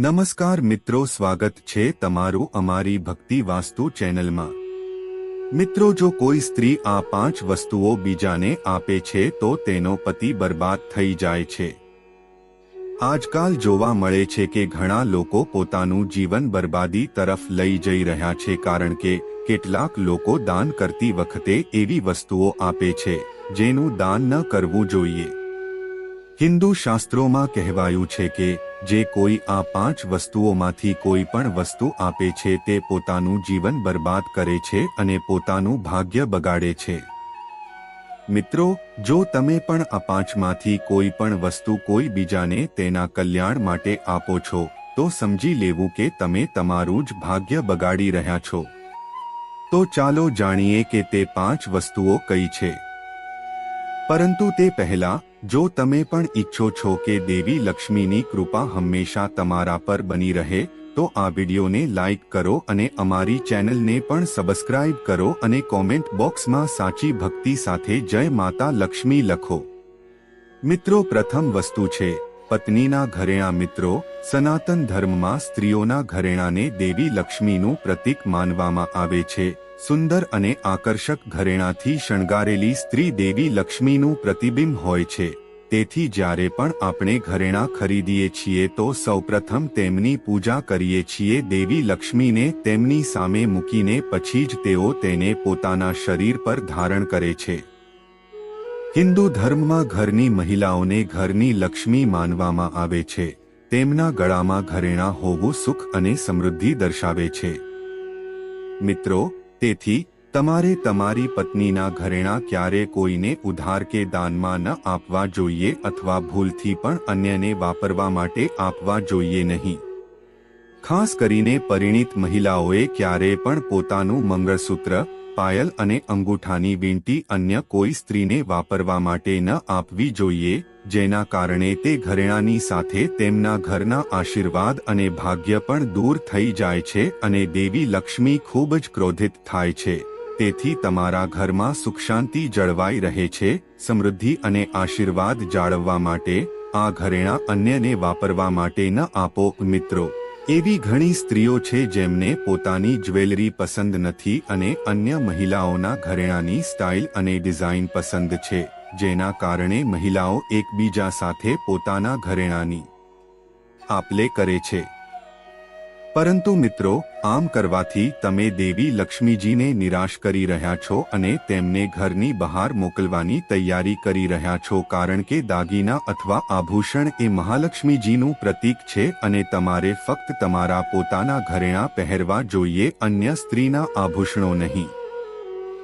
નમસ્કાર મિત્રો, સ્વાગત છે તમારું અમારી ભક્તિ વાસ્તુ ચેનલમાં. મિત્રો, જો કોઈ સ્ત્રી આ પાંચ વસ્તુઓ બીજાને આપે છે, તો તેનો પતિ બરબાદ થઈ જાય છે. આજકાલ જોવા મળે છે કે ઘણા લોકો પોતાનું જીવન બરબાદી તરફ લઈ જઈ રહ્યા છે કારણ કે કેટલાક લોકો દાન કરતી વખતે એવી વસ્તુઓ આપે છે, જેનું દાન ન કરવું જોઈએ. હિન્દુ શાસ્ત્રોમાં કહેવાયું છે કે, જે કોઈ આ પાંચ વસ્તુઓમાંથી કોઈ પણ વસ્તુ આપે છે તે પોતાનું જીવન બરબાદ કરે છે અને પોતાનું ભાગ્ય બગાડે છે. મિત્રો, જો તમે પણ આ પાંચમાંથી કોઈ પણ વસ્તુ કોઈ બીજાને તેના કલ્યાણ માટે આપો છો, તો સમજી લેવું કે તમે તમારું જ ભાગ્ય બગાડી રહ્યા છો. તો ચાલો જાણીએ કે તે પાંચ વસ્તુઓ કઈ છે. પરંતુ તે પહેલા જો તમે પણ ઈચ્છો છો કે દેવી લક્ષ્મીની કૃપા હંમેશા તમારા પર બની રહે, તો આ વિડીયોને લાઇક કરો અને અમારી ચેનલને પણ સબસ્ક્રાઇબ કરો અને કોમેન્ટ બોક્સમાં સાચી ભક્તિ સાથે જય માતા લક્ષ્મી લખો. મિત્રો, પ્રથમ વસ્તુ છે પત્નીના ઘરેણા મિત્રો સનાતન ધર્મમાં સ્ત્રીઓના ઘરેણાને દેવી લક્ષ્મીનું પ્રતીક માનવામાં આવે છે. સુંદર અને આકર્ષક ઘરેણાથી શણગારેલી સ્ત્રી દેવી લક્ષ્મીનું પ્રતિબિંબ હોય છે. તેથી જ્યારે પણ આપણે ઘરેણા ખરીદીએ છીએ તો સૌપ્રથમ તેમની પૂજા કરીએ છીએ દેવી લક્ષ્મીને તેમની સામે મૂકીને પછી જ તેઓ તેને પોતાના શરીર પર ધારણ કરે છે. હિન્દુ ધર્મમાં ઘરની મહિલાઓને ઘરની લક્ષ્મી માનવામાં આવે છે. તેમના ગળામાં ઘરેણા હોવું સુખ અને સમૃદ્ધિ દર્શાવે છે. મિત્રો, તેથી, તમારે તમારી પત્નીના ઘરેણા ક્યારે કોઈને ઉધાર કે દાનમાં ન આપવા જોઈએ અથવા ભૂલથી પણ અન્યને વાપરવા માટે આપવા જોઈએ નહીં. ખાસ કરીને પરિણીત મહિલાઓએ ક્યારે પણ પોતાનું મંગળસૂત્ર પાયલ અને અંગૂઠાની વીંટી અન્ય કોઈ સ્ત્રીને વાપરવા માટે ન આપવી જોઈએ, જેના કારણે તે ઘરેણાની સાથે તેમના ઘરના આશીર્વાદ અને ભાગ્ય પણ દૂર થઈ જાય છે અને દેવી લક્ષ્મી ખૂબ જ ક્રોધિત થાય છે. તેથી તમારા ઘરમાં સુખ શાંતિ જળવાઈ રહે છે, સમૃદ્ધિ અને આશીર્વાદ જાળવવા માટે આ ઘરેણા અન્યને વાપરવા માટે ન આપો, મિત્રો. એવી ઘણી સ્ત્રીઓ છે જેમને પોતાની જ્વેલરી પસંદ નથી અને અન્ય મહિલાઓના ઘરેણાની સ્ટાઇલ અને ડિઝાઇન પસંદ છે, જેના કારણે મહિલાઓ એકબીજા સાથે પોતાના ઘરેણાની આપલે કરે છે. પરંતુ મિત્રો, આમ કરવાથી તમે દેવી લક્ષ્મીજીને નિરાશ કરી રહ્યા છો અને તેમને ઘરની બહાર મોકલવાની તૈયારી કરી રહ્યા છો કારણ કે દાગીના અથવા આભૂષણ એ મહાલક્ષ્મીજીનું પ્રતીક છે અને તમારે ફક્ત તમારા પોતાના ઘરેણા પહેરવા જોઈએ, અન્ય સ્ત્રીના આભૂષણો નહીં.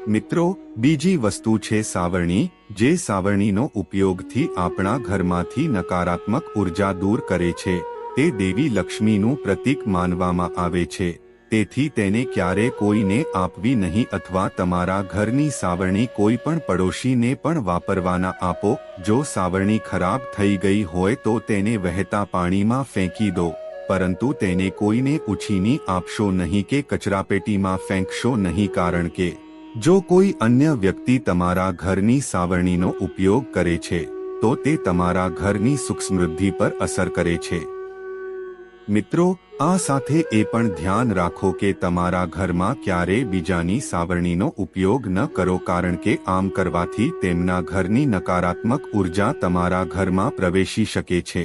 મિત્રો, બીજી વસ્તુ છે સાવરણી, જે સાવરણીનો ઉપયોગથી આપણા ઘરમાંથી નકારાત્મક ઊર્જા દૂર કરે છે. તે દેવી લક્ષ્મીનું પ્રતીક માનવામાં આવે છે. તેથી તેને ક્યારે કોઈને આપવી નહીં અથવા તમારા ઘરની સાવરણી કોઈ પણ પડોશીને પણ વાપરવાના આપો. જો સાવરણી ખરાબ થઈ ગઈ હોય તો તેને વહેતા પાણીમાં ફેંકી દો. પરંતુ તેને કોઈને ઉછીની આપશો નહીં કે કચરાપેટીમાં ફેંકશો નહીં કારણ કે, જો કોઈ અન્ય વ્યક્તિ તમારા ઘરની સાવરણીનો ઉપયોગ કરે છે, તો તે તમારા ઘરની સુખ સમૃદ્ધિ પર અસર કરે છે. મિત્રો, આ સાથે એ પણ ધ્યાન રાખો કે તમારા ઘરમાં ક્યારે બીજાની સાવરણીનો ઉપયોગ ન કરો કારણ કે આમ કરવાથી તેમના ઘરની નકારાત્મક ઊર્જા તમારા ઘરમાં પ્રવેશી શકે છે.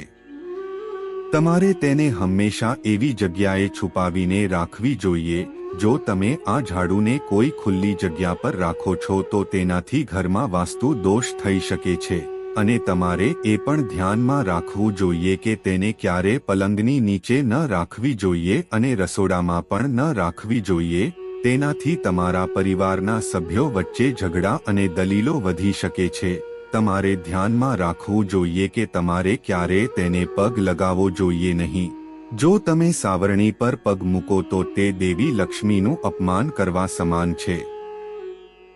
તમારે તેને હંમેશા એવી જગ્યાએ છુપાવીને રાખવી જોઈએ, જો તમે આ ઝાડુને કોઈ ખુલ્લી જગ્યા પર રાખો છો તો તેનાથી ઘરમાં વાસ્તુ દોષ થઈ શકે છે. અને તમારે એ પણ ધ્યાનમાં રાખવું જોઈએ કે તેને ક્યારે પલંગની નીચે ન રાખવી જોઈએ અને રસોડામાં પણ ન રાખવી જોઈએ. તેનાથી તમારા પરિવારના સભ્યો વચ્ચે ઝઘડા અને દલીલો વધી શકે છે. તમારે ધ્યાનમાં રાખવું જોઈએ કે તમારે ક્યારે તેને પગ લગાવવો જોઈએ નહીં. જો તમે સાવરણી પર પગ મૂકો તો તે દેવી લક્ષ્મીનું અપમાન કરવા સમાન છે.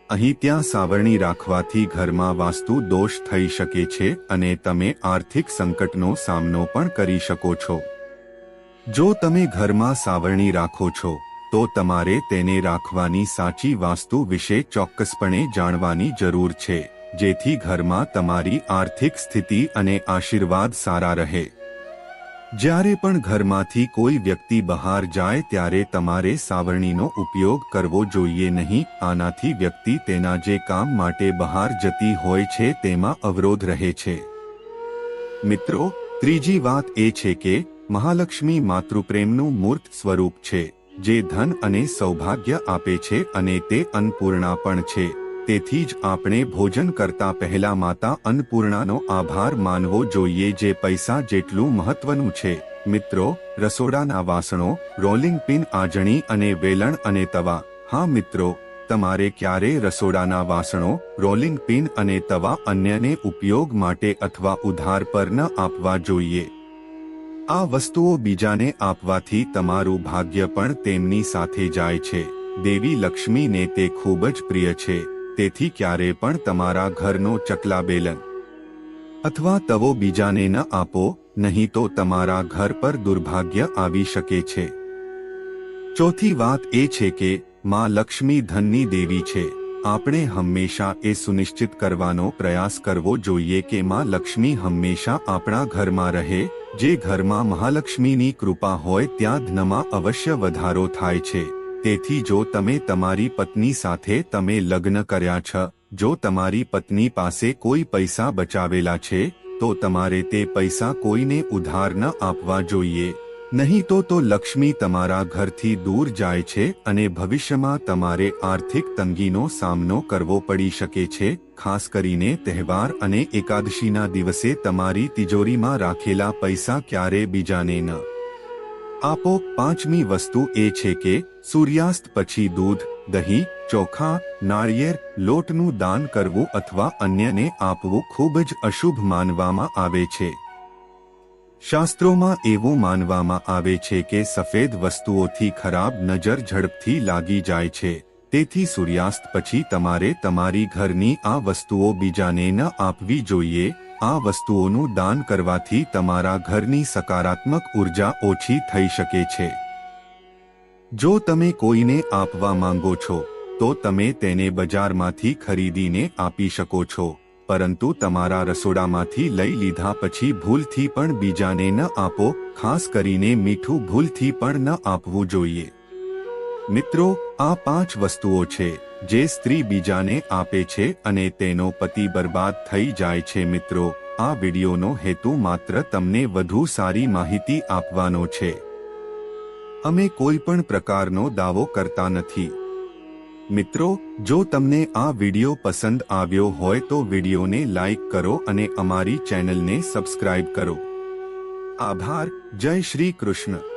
અહીં ત્યાં સાવરણી રાખવાથી ઘરમાં વાસ્તુ દોષ થઈ શકે છે અને તમે આર્થિક સંકટનો સામનો પણ કરી શકો છો. જો તમે ઘરમાં સાવરણી રાખો છો, તો તમારે તેને રાખવાની સાચી વાસ્તુ વિશે ચોક્કસપણે જાણવાની જરૂર છે, જેથી ઘરમાં તમારી આર્થિક સ્થિતિ અને આશીર્વાદ સારા રહે. જ્યારે પણ ઘરમાંથી કોઈ વ્યક્તિ બહાર જાય ત્યારે તમારે સાવરણીનો ઉપયોગ કરવો જોઈએ નહીં. આનાથી વ્યક્તિ તેના જે કામ માટે બહાર જતી હોય છે તેમાં અવરોધ રહે છે. મિત્રો, ત્રીજી વાત એ છે કે મહાલક્ષ્મી માતૃપ્રેમનું મૂર્ત સ્વરૂપ છે, જે ધન અને સૌભાગ્ય આપે છે અને તે અન્નપૂર્ણા પણ છે. તેથી જ આપણે ભોજન કરતા પહેલા માતા અન્નપૂર્ણાનો આભાર માનવો જોઈએ જે પૈસા જેટલું મહત્વનું છે. મિત્રો, રસોડાના વાસણો, રોલિંગ પિન આજણી અને વેલણ અને તવા. હા મિત્રો, તમારે ક્યારે રસોડાના વાસણો, રોલિંગ પિન અને તવા અન્યને ઉપયોગ માટે અથવા ઉધાર પર ન આપવા જોઈએ? આ વસ્તુઓ બીજાને આપવાથી તમારું ભાગ્ય પણ તેમની સાથે જાય છે. દેવી લક્ષ્મીને તે ખૂબ જ પ્રિય છે. તેથી ક્યારે પણ તમારા ઘરનો ચકલા બેલન અથવા તવો બીજાને ન આપો, નહીં તો તમારા ઘર પર દુર્ભાગ્ય આવી શકે છે. ચોથી વાત એ છે કે, માં લક્ષ્મી ધનની દેવી છે. આપણે હંમેશા એ સુનિશ્ચિત કરવાનો પ્રયાસ કરવો જોઈએ કે માં લક્ષ્મી હંમેશા આપણા ઘરમાં રહે, જે ઘરમાં મહાલક્ષ્મીની કૃપા હોય ત્યાં ધનમાં અવશ્ય વધારો થાય છે. તેથી જો તમે તમારી પત્ની સાથે તમે લગ્ન કર્યા છ, જો તમારી પત્ની પાસે કોઈ પૈસા બચાવેલા છે, તો તમારે તે પૈસા કોઈને ઉધાર ન આપવા જોઈએ. નહીં તો તો લક્ષ્મી તમારા ઘરથી દૂર જાય છે અને ભવિષ્યમાં તમારે આર્થિક તંગીનો સામનો કરવો પડી શકે છે, ખાસ કરીને તહેવાર અને એકાદશીના દિવસે તમારી તિજોરીમાં રાખેલા પૈસા ક્યારે બીજાને ન આપો પાંચમી વસ્તુ એ છે કે સૂર્યાસ્ત પછી દૂધ, દહીં, ચોખા, નાળિયેર, લોટનું દાન કરવું અથવા અન્યને આપવું ખૂબ જ અશુભ માનવામાં આવે છે. શાસ્ત્રોમાં એવું માનવામાં આવે છે કે સફેદ વસ્તુઓથી ખરાબ નજર ઝડપથી લાગી જાય છે. તેથી સૂર્યાસ્ત પછી તમારે તમારી ઘરની આ વસ્તુઓ બીજાને ન આપવી જોઈએ આ વસ્તુઓનું દાન કરવાથી તમારા ઘરની સકારાત્મક ઊર્જા ઓછી થઈ શકે છે. જો તમે કોઈને આપવા માંગો છો, તો તમે તેને બજારમાંથી ખરીદીને આપી શકો છો, પરંતુ તમારા રસોડામાંથી લઈ લીધા પછી ભૂલથી પણ બીજાને ન આપો, ખાસ કરીને મીઠું ભૂલથી પણ ન આપવું જોઈએ. મિત્રો આ પાંચ વસ્તુઓ છે, જે સ્ત્રી બીજાને આપે છે અને તેનો પતિ બરબાદ થઈ જાય છે. મિત્રો, આ વિડીયોનો હેતુ માત્ર તમને વધુ સારી માહિતી આપવાનો છે. અમે કોઈ પણ પ્રકારનો દાવો કરતા નથી. મિત્રો, જો તમને આ વીડિયો પસંદ આવ્યો હોય તો વિડીયોને લાઈક કરો અને અમારી ચેનલને સબસ્ક્રાઇબ કરો. આભાર, જય શ્રી કૃષ્ણ.